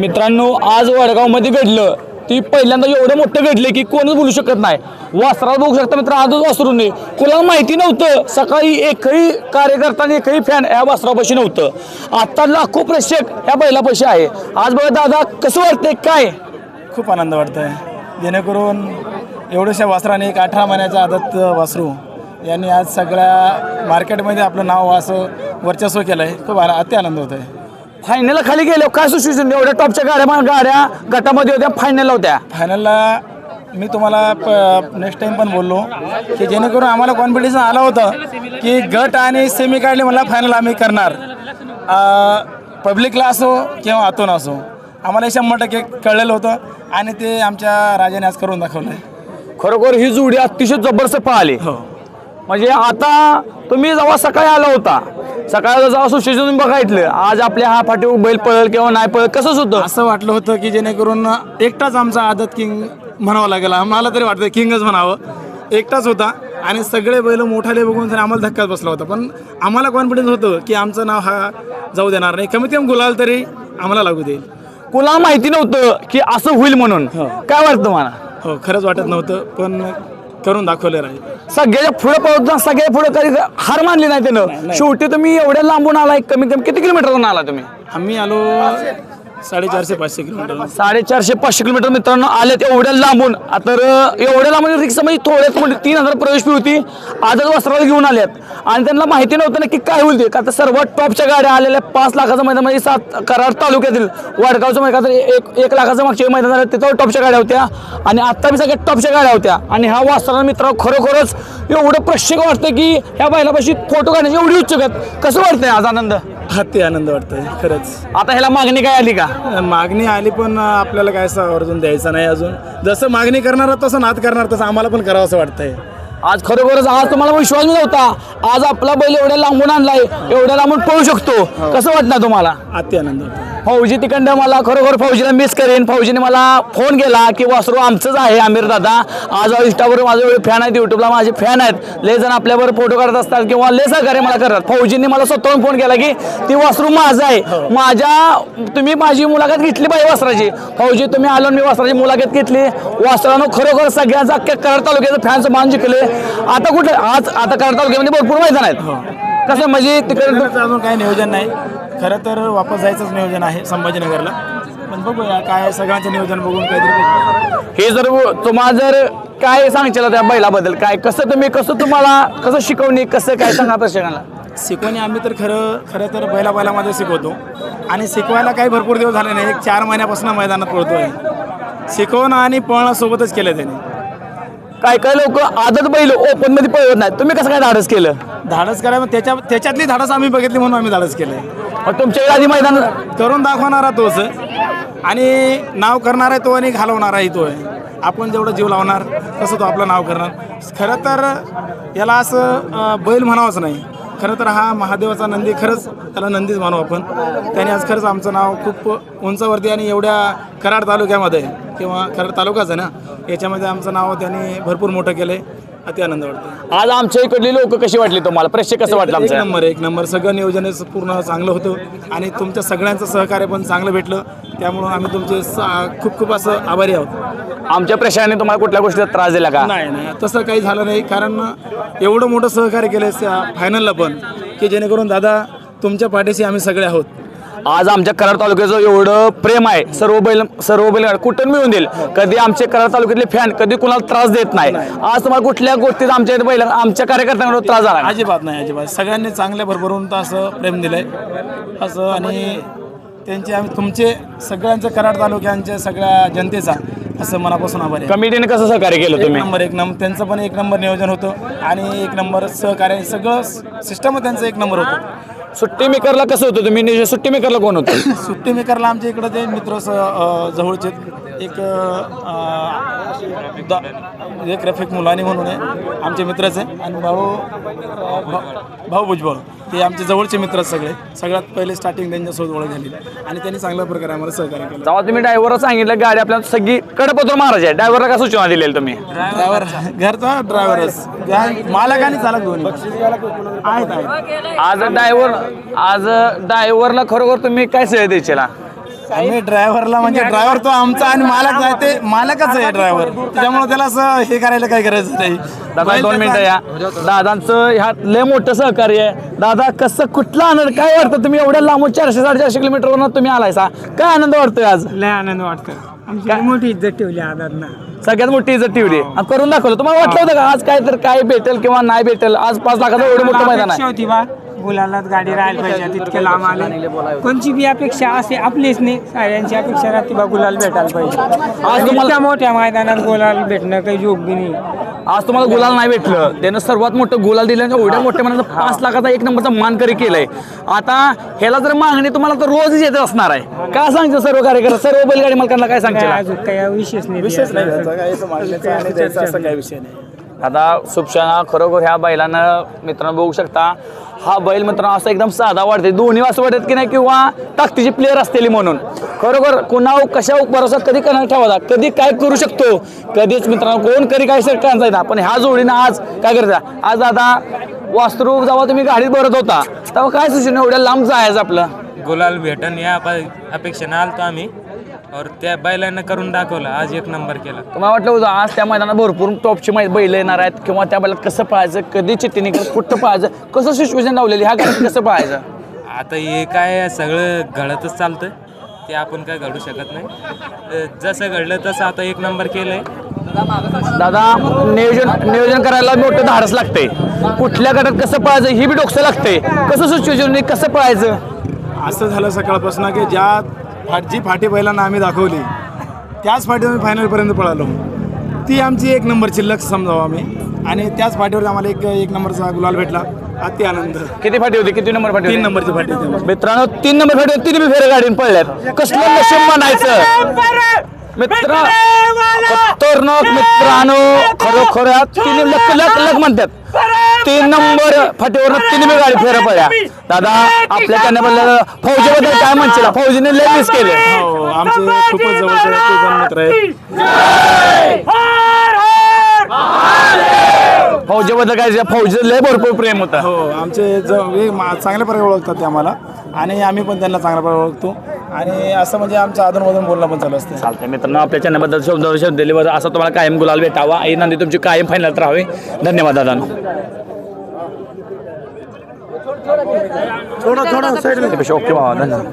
मित्रांनो आज वडगावमध्ये घडलं. ती पहिल्यांदा एवढं मोठं घडलं की कोणच बोलू शकत नाही. वासरा बघू शकता मित्र आजच वासरू नये कोणाला माहिती नव्हतं सकाळी एकही कार्यकर्ता आणि एकही फॅन या वासरापाशी नव्हतं. आता लाखो प्रेक्षक ह्या बैलापाशी आहे. आज बघा दादा कसं वाटतंय काय? खूप आनंद वाटतो आहे जेणेकरून एवढ्याशा वासराने एक अठरा महिन्याचा आदत वासरू. यांनी आज सगळ्या मार्केटमध्ये आपलं नाव असं वर्चस्व केलं आहे खूप आन- आनंद होतो आहे फायनलला खाली गेलो काय सुशिक्षण एवढ्या टॉपच्या गाड्या मा- गाड्या गटामध्ये होत्या फायनलला होत्या. फायनलला मी तुम्हाला प नेक्स्ट टाईम पण बोललो की जेणेकरून आम्हाला कॉन्फिडन्स आला होतं की गट आणि सेमी काढले मला फायनल आम्ही करणार. पब्लिकला असो किंवा आतून असो आम्हाला हे शंभर टक्के कळलेलं होतं आणि ते आमच्या राजाने आज करून दाखवलं खरोखर ही जोडी अतिशय जबरदस्त पाहिली. हो. म्हणजे आता तुम्ही जेव्हा सकाळी आला होता सकाळी जेव्हा सुशिक्षण तुम्ही बघायतलं आज आपल्या हा फाटीवर बैल पळल किंवा नाही पळल कसंच होतं असं वाटलं होतं की जेणेकरून एकटाच आमचा आदत किंग म्हणावं लागेल. आम्हाला तरी वाटतं किंगच म्हणावं. एकटाच होता आणि सगळे बैल मोठाले बघून तर आम्हाला धक्काच बसला होता. पण आम्हाला कॉन्फिडन्स होतं की आमचं नाव हा जाऊ देणार नाही. कमीत कमी गुलाल तरी आम्हाला लागू देईल. कुणाला माहिती नव्हतं की असं होईल म्हणून. हो. काय वाटतं मला हो खरंच वाटत नव्हतं. पण करून दाखवलं राहील. सगळ्याच्या पुढे पळत सगळ्या पुढे कधी हार मानली नाही त्यानं. शेवटी तुम्ही एवढ्या लांबून आलाय कमी कमी किती किलोमीटरवरून आला तुम्ही? आम्ही आलो साडेचारशे पाचशे किलोमीटर. साडेचारशे पाचशे किलोमीटर मित्रांनो आल्यात एवढ्या लांबून. तर एवढ्या लांबून रिक्षा म्हणजे थोड्याच म्हणजे तीन हजार प्रवेश फी होती. आजच वस्त्राला घेऊन आल्यात आणि त्यांना माहिती नव्हतं ना की काय होईल ते. का तर सर्वात टॉपच्या गाड्या आलेल्या पाच लाखाचं मैदान म्हणजे सात कराड तालुक्यातील वाडगावचं मैदान तर एक एक लाखाचं मागच्या मैदान झालं. तिथं टॉपच्या गाड्या होत्या. आणि आत्ता बी सगळ्यात टॉपच्या गाड्या होत्या. आणि ह्या वासरा मित्र खरोखरच एवढं प्रश्न वाटतं की ह्या बैलापाशी फोटो काढण्याची एवढी उत्सुक आहेत. कसं वाटतंय आज आनंद? अति आनंद वाटतोय खरंच. आता ह्याला मागणी काय आली का? मागणी आली पण आपल्याला काय असं आवर्जून द्यायचं नाही अजून. जसं मागणी करणार तसं नाद करणार तसं आम्हाला पण करावं असं वाटतंय. आज खरोखरच आज तुम्हाला विश्वास नव्हता. आज आपला बैल एवढ्या लांबून आणलाय एवढ्या लांबून पळू शकतो. कसं वाटणार तुम्हाला? अति आनंद होतो फौजी तिकडं मला खरोखर फौजीला मिस करेन. फौजीने मला फोन केला की वासरू आमचंच आहे आमिर दादा. आज इंस्टावर माझे एवढे फॅन आहेत युट्यूबला माझे फॅन आहेत. लय जण आपल्यावर फोटो काढत असतात किंवा लय सहकार्य मला करतात. फौजींनी मला स्वतःहून फोन केला की ती वासरू माझं आहे. माझ्या तुम्ही माझी मुलाखत घेतली पाहिजे वासराची. फौजी तुम्ही आलो मी वासराची मुलाखत घेतली. वासरानं खरोखर सगळ्यांचा अख्ख्या कराड तालुक्याचं फॅनचं मान जिंकले. आता कुठे आज आता कराड तालुक्यामध्ये भरपूर मैदान आहेत. कसं म्हणजे तिकडे तिकडचं अजून काही नियोजन नाही. खरं तर वापस जायचंच नियोजन आहे संभाजीनगरला. पण बघूया काय सगळ्यांचं नियोजन बघून काहीतरी हे जर तुम्हाला जर काय सांगशील त्या बैलाबद्दल काय कसं तुम्ही कसं तुम्हाला कसं शिकवणी कसं काय सांगा प्रशिक्षणाला शिकवणी आम्ही तर खरं खरं तर बैला बैलामध्ये शिकवतो. आणि शिकवायला काही भरपूर दिवस झाले नाही. एक चार महिन्यापासून मैदानात पळतोय. शिकवणं आणि पळणं सोबतच केलं त्याने. काय काय लोक आदत बैल ओपनमध्ये पळवत नाहीत. तुम्ही कसं काय धाडस केलं? धाडस करायला त्याच्या त्याच्यातली धाडस आम्ही बघितली म्हणून आम्ही धाडस केलंय. मग तुमच्या आधी मैदान करून दाखवणारा तोच आणि नाव करणारा तो आणि घालवणाराही तो आहे. आपण जेवढं जीव लावणार तसं तो आपलं नाव करणार. खरं तर याला असं अं, बैल म्हणावंच नाही. खरं तर हा महादेवाचा नंदी खरंच त्याला नंदीच मानू आपण. त्याने आज खरंच आमचं नाव खूप उंचावरती आणि एवढ्या कराड तालुक्यामध्ये किंवा कराड तालुकाच आहे ना याच्यामध्ये आमचं नाव त्यांनी भरपूर मोठं केलं आहे अति आनंद वाटतो आज आमच्या इकडली लोक कशी वाटली तुम्हाला? प्रेक्षक कसं वाटलं एक आमचं? नंबर एक नंबर. सगळं नियोजन पूर्ण चांगलं होतं आणि तुमच्या सगळ्यांचं सहकार्य पण चांगलं भेटलं. त्यामुळं आम्ही तुमचे सा- खूप खूप असं आभारी आहोत. आमच्या प्रेक्षकांनी तुम्हाला कुठल्या गोष्टीचा त्रास दिला का? नाही नाही. तसं काही झालं नाही. कारण एवढं मोठं सहकार्य केलं फायनलला पण की जेणेकरून दादा तुमच्या पाठीशी आम्ही सगळे आहोत. आज आमच्या कराड तालुक्याचं एवढं प्रेम आहे. सर्व बैल सर्व बैल कुठून मिळून देईल? कधी आमचे कराड तालुक्यातले फॅन कधी कुणाला त्रास देत नाही. आज तुम्हाला कुठल्या गोष्टीत आमच्या इथे बैल आमच्या कार्यकर्त्यांना त्रास झाला नाही. अजिबात नाही अजिबात. सगळ्यांनी चांगल्या भरभरून तर असं प्रेम दिलं आहे असं आणि त्यांचे आम्ही तुमचे सगळ्यांचं कराड तालुक्यांच्या सगळ्या जनतेचा असं मनापासून आभारी आहे. कमिटीने कसं सहकार्य केलं एक तुम्ही? नंबर एक नंबर. त्यांचं पण एक नंबर नियोजन होतं आणि एक नंबर सहकार्य सगळं सिस्टम त्यांचं एक नंबर होतं. सुट्टी मेकरला कसं होतं? तुम्ही नियोजन सुट्टी मेकरला कोण होतं? सुट्टी मेकरला आमच्या इकडं ते मित्र स- जवळचे एक दा- एक रफिक मुलानी म्हणून आहे. आमचे मित्रच आहे. आणि भाऊ भाऊ भुजबळ. ते आमचे जवळचे मित्र सगळे. सगळ्यात पहिले स्टार्टिंग त्यांच्यासोबत ओळख झाली आणि त्यांनी चांगल्या प्रकारे आम्हाला सहकार्य केलं. जेव्हा तुम्ही ड्रायव्हरला सांगितलं गाडी आपल्याला सगळी कडपत्र महाराज आहे. ड्रायव्हरला काय सूचना दिलेली तुम्ही? ड्रायव्हर घरचा ड्रायव्हरच मालक आणि चालक दोन्ही. आहेत आहेत. आज ड्रायव्हर आज ड्रायव्हरला खरोखर तुम्ही काय सेवा द्यायची आम्ही ड्रायव्हरला म्हणजे ड्रायव्हर तो आमचा आणि मालक आहे ते मालकच आहे ड्रायव्हर त्याच्यामुळे त्याला असं हे करायला काही गरज नाही. दादा दोन मिनिटं या. दादांचं ह्यात लय मोठं सहकार्य आहे. दादा कसं कुठला आनंद? काय वाटतं तुम्ही? एवढ्या लांबून चारशे साडेचारशे किलोमीटरवरून तुम्ही आलाय सा. काय आनंद वाटतोय आज? लय आनंद वाटतो आमची मोठी इज्जत ठेवली आदांना. सगळ्यात मोठी इज्जत ठेवली. आणि करून दाखवलं. तुम्हाला वाटलं होतं का आज काय तर काय भेटेल किंवा नाही भेटेल? आज पाच लाखाचं एवढं मोठं मैदान आहे. होती बा. गुलालात गाडी राहायला पाहिजे तितके लांब आले. कोणची बी अपेक्षा असे आपलीच नाही. साऱ्यांची अपेक्षा राहते बा गुलाल भेटायला पाहिजे. आज तुम्हाला- इतक्या मोठ्या मैदानात गुलाल भेटणं काही योग्य नाही. आज तुम्हाला गुलाल नाही भेटलं. त्यानं सर्वात मोठं गुलाल दिलं एवढ्या मोठ्या मनाचं पाच लाखाचा एक नंबरचा मानकरी केलंय. आता ह्याला जर मागणी तुम्हाला तर रोजच येत असणार आहे. काय सांगतो सर्व कार्यकर्ते? सर्व बैलगाडी मालकांना काय काही विशेष नाही. विशेष नाही. विषय नाही. आता सुपशाना खरोखर ह्या बैलानं मित्रांनो बघू शकता हा बैल मित्रांनो असं एकदम साधा वाटते दोन्ही असं वाटत की नाही किंवा ताकदीची प्लेअर असलेली म्हणून. खरोखर कुणावर कशा भरोसा कधी करणार ठेवायचा कधी काय करू शकतो? कधीच मित्रांनो कोण कधी काय शकता पण ह्या जोडीनं आज काय करता? आज आता वास्त्रू जेव्हा तुम्ही गाडीत भरत होता तेव्हा काय सूचना एवढ्या लांब जायचं आपलं? गुलाल भेटन या अपेक्षेनं आलतो आम्ही. और त्या बैलानं करून दाखवलं. आज एक नंबर केला. तुम्हाला वाटलं होतं आज त्या मैदानात भरपूर टॉपची मै बैल येणार आहेत किंवा त्या बैलात कसं पळायचं कधी निघत कुठं पळायचं कसं सिच्युएशन लावलेली ह्या गाडीत कसं पळायचं आता हे काय सगळं घडतच चालतं ते आपण काय घडू शकत नाही. अ, जसं घडलं तसं आता एक नंबर केलंय. दादा नियोजन नियोजन करायला मोठं धाडस लागते कुठल्या गटात कसं पळायचं ही बी डोकसं लागते कसं सिच्युएशन कसं पळायचं असं झालं सकाळपासून की ज्या फाट जी फाटी बैलांना आम्ही दाखवली त्याच फाटीवर आम्ही फायनलपर्यंत पळालो. ती आमची एक नंबर शिल्लक समजावं आम्ही. आणि त्याच फाटीवर आम्हाला एक एक नंबरचा गुलाल भेटला अति आनंद. किती फाटी होती? किती नंबर फाटी तीन नंबरची फाटी होती. मित्रांनो तीन नंबर फाटी होती, तीन फेरे गाडीने पडल्यात कसलं नशीब म्हणायचं? मित्र मित्रांनो. खरोखर तीन लक लक लक म्हणतात. तीन नंबर फाटीवर तीन बी गाडी फेऱ्या पडल्या दादा आपल्या त्याने बोललं फौजीबद्दल काय म्हणशील? फौजीने लय मिस केले. हो आमचे खूपच जवळचे मित्र आहेत फौजीबद्दल काय फौजी लय भरपूर प्रेम होतं. हो आमचे हे चांगल्या प्रकारे ओळखतात ते आम्हाला. आणि आम्ही पण त्यांना चांगल्या प्रकारे ओळखतो. आणि असं म्हणजे आमचं अधूनमधून बोलणं पण चालू असते. चालतंय. मित्रांनो आपल्या चॅनलबद्दल शब्द शब्द दिले बरं असं तुम्हाला कायम गुलाल भेटावा. आई नंदी तुमची कायम फायनल राहावी धन्यवाद दादा. थोडं थोडं ओके भावा धन्यवाद.